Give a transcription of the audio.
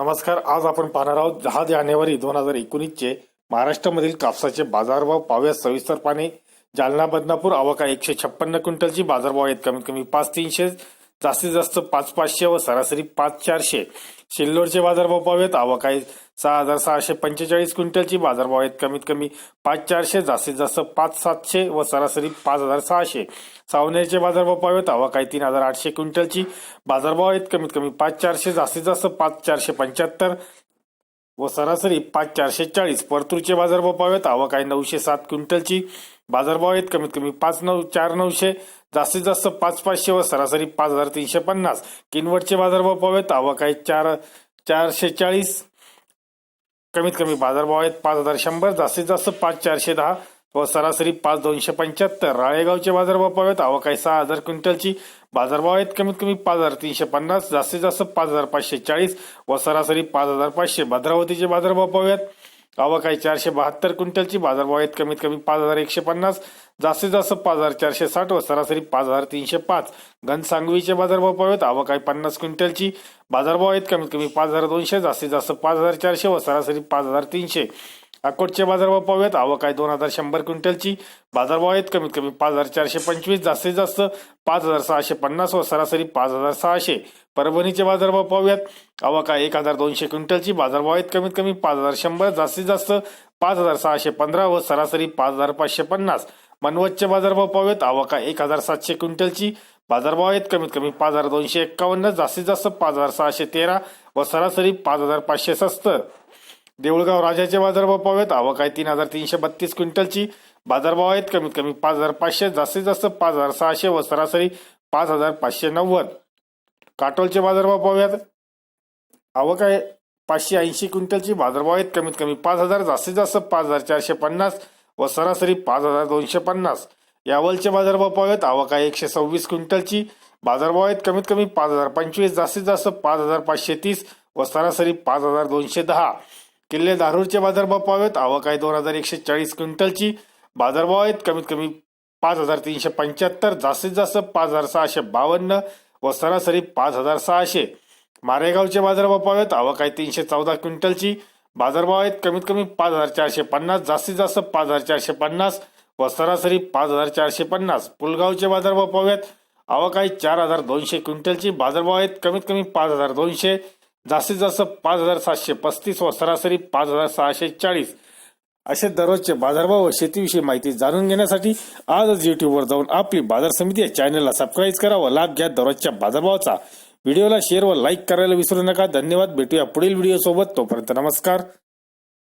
नमस्कार आज आपण पाहणार आहोत दहा जानेवारी दोन हजार एकोणीसचे महाराष्ट्रामधील कापसाचे बाजारभाव पाव्यास सविस्तर पाने जालना बदनापूर आवका एकशे छप्पन्न क्विंटलची बाजारभाव आहेत. कमीत कमी पाच तीनशे जास्तीत जास्त पाच पाचशे व सरासरी पाच चारशे सिल्लोडचे बाजारभाव पाहूयात. आवक आहे सहा हजार सहाशे पंचेचाळीस क्विंटलची. बाजारभाव आहेत कमीत कमी पाच चारशे जास्तीत जास्त पाच सातशे व सरासरी पाच हजार सहाशे. सावनेरचे बाजारभाव पाहूयात. आवक आहे तीन हजार आठशे क्विंटलची. बाजारभाव आहेत कमीत कमी पाच चारशे जास्तीत जास्त पाच चारशे पंच्याहत्तर व सरासरी पाच चारशे चाळीस. परतूरचे बाजारभाव पाहूयात. आवक आहे नऊशे सात क्विंटलची. बाजारभाव आहेत कमीत कमी पाच नऊ चार नऊशे जास्तीत जास्त पाच पाचशे व सरासरी पाच हजार तीनशे पन्नास. किनवटचे बाजारभाव पाहूयात आवक आहे चार चारशे चाळीस. कमीत कमी बाजारभाव आहेत पाच हजार शंभर जास्तीत जास्त पाच चारशे दहा व सरासरी पाच दोनशे पंच्याहत्तर. राळेगावचे बाजारभाव पाहूयात आवक आहे सहा हजार क्विंटलची. बाजारभाव आहेत कमीत कमी पाच हजार तीनशे पन्नास जास्तीत जास्त पाच हजार पाचशे चाळीस व सरासरी पाच हजार पाचशे. भद्रावतीचे बाजारभाव पाहूयात आवक आहे चारशे बहात्तर क्विंटलची. बाजारभाव आहेत कमीत कमी पाच हजार एकशे पन्नास. जास्तीत जास्त पाच हजार चारशे साठ व सरासरी पाच हजार तीनशे पाच. घनसांगवीचे बाजारभाव पाहूयात. आवक आहे पन्नास क्विंटलची. बाजारभाव आहेत कमीत कमी पाच हजार दोनशे. जास्तीत जास्त पाच हजार चारशे व सरासरी पाच हजार तीनशे. अकोटचे बाजारभाव पाहूयात. आवक आहे दोन हजार शंभर क्विंटलची. बाजारभाव आहेत कमीत कमी पाच हजार चारशे पंचवीस जास्तीत जास्त पाच हजार सहाशे पन्नास व सरासरी पाच हजार सहाशे. परभणीचे बाजारभाव पाहूयात. आवक आहे एक हजार दोनशे क्विंटलची. बाजारभाव आहेत कमीत कमी पाच हजार शंभर जास्तीत जास्त पाच हजार सहाशे पंधरा व सरासरी पाच हजार पाचशे पन्नास. मनवतचे बाजारभाव पाहूयात. आवक आहे एक हजार सातशे क्विंटलची. बाजारभाव आहेत कमीत कमी पाच हजार दोनशे एक्कावन्न जास्तीत जास्त पाच हजार सहाशे तेरा व सरासरी पाच हजार पाचशे सत्तर. देऊळगाव राजाचे बाजारभाव पाहूयात. आवक आहे तीन हजार तीनशे बत्तीस क्विंटलची. बाजारभाव आहेत कमीत कमी पाच हजार पाचशे जास्तीत जास्त पाच हजार सहाशे व सरासरी पाच हजार पाचशे नव्वद. काटोलचे बाजारभाव पाहूयात. आवक आहे पाचशे ऐंशी क्विंटलची. बाजारभाव आहेत कमीत कमी पाच हजार जास्तीत जास्त पाच हजार चारशे पन्नास व सरासरी पाच हजार दोनशे पन्नास. यावलचे बाजारभाव पाहूयात. आवक आहे एकशे सव्वीस क्विंटलची. बाजारभाव आहेत कमीत कमी पाच हजार पंचवीस जास्तीत जास्त पाच हजार पाचशे तीस व सरासरी पाच हजार दोनशे दहा. किल्ले धारूरचे बाजारभाव पाहूयात आवक आहे दोन हजार एकशे चाळीस क्विंटलची. बाजारभाव आहेत कमीत कमी पाच हजार तीनशे पंच्याहत्तर जास्तीत जास्त पाच हजार सहाशे बावन्न व सरासरी पाच हजार सहाशे. मारेगावचे बाजारभाव पाहूयात आवक आहे तीनशे चौदा क्विंटलची. बाजारभाव आहेत कमीत कमी पाच हजार चारशे पन्नास जास्तीत जास्त पाच हजार चारशे पन्नास व सरासरी पाच हजार चारशे पन्नास. पुलगावचे बाजारभाव पाहूयात आवक आहे चार हजार दोनशे क्विंटलची. बाजारभाव आहेत कमीत कमी पाच हजार दोनशे जास्तीत जास्त पाच हजार सातशे पस्तीस व सरासरी पाच हजार सहाशे चाळीस असे दररोजचे बाजारभाव व शेतीविषयी माहिती जाणून घेण्यासाठी आजच युट्यूबवर जाऊन आपली बाजार समिती या चॅनलला सबस्क्राईब करा व लाभ घ्या दररोजच्या बाजारभावाचा. व्हिडिओला शेअर व लाईक करायला विसरू नका. धन्यवाद. भेटूया पुढील व्हिडिओ सोबत. तोपर्यंत नमस्कार.